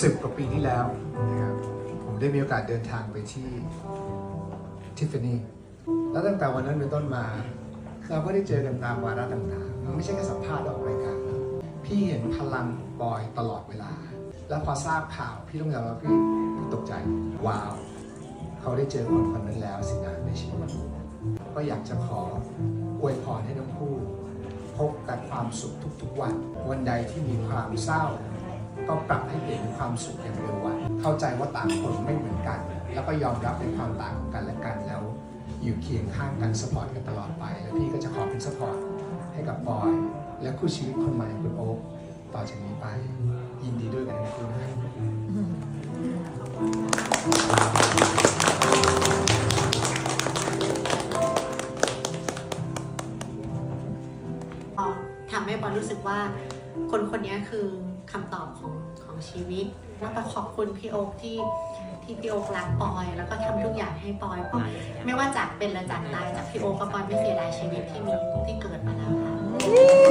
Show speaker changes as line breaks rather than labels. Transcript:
สิบกว่าปีที่แล้วนะครับ ผมได้มีโอกาสเดินทางไปที่ทิฟฟานี่แล้วตั้งแต่วันนั้นเป็นต้นมา เราก็ได้เจอกันตามวาระต่างๆ มันไม่ใช่แค่สัมภาษณ์ออกรายการนะพี่เห็นพลังบอยตลอดเวลา แล้วพอทราบข่าวพี่ต้องยอมรับพี่พี่ตกใจ ว้าว เขาได้เจอคนคนนั้นแล้วสินะในชีวิต ก็อยากจะขออวยพรให้ทั้งคู่ พบกับความสุขทุกๆวัน วันใดที่มีความเศร้า ก็ปรับให้เปลี่ยนเป็นความสุขอย่างเร็ววันเข้าใจว่าต่างคนไม่เหมือนกัน แล้วก็ยอมรับในความต่างของกันและกันแล้ว อยู่เคียงข้างกันสปอร์ตกันตลอดไปแล้วพี่ก็จะขอเป็นสปอร์ตให้กับบอย และคู่ชีวิตคนใหม่คุณโอ๊คต่อจากนี้ไปยินดีด้วยกันทั้งคู่นะครับำ
ให้บอลรู้สึกว่า คนคนนี้คือคำตอบของของชีวิต แล้วก็ขอบคุณพี่โอ๊คที่ที่พี่โอ๊ครักปอย แล้วก็ทำทุกอย่างให้ปอยเพราะไม่ว่าจากเป็นและจากตายจากพี่โอ๊คกับปอยไม่เสียดายชีวิตที่มีที่เกิดมาแล้วค่ะ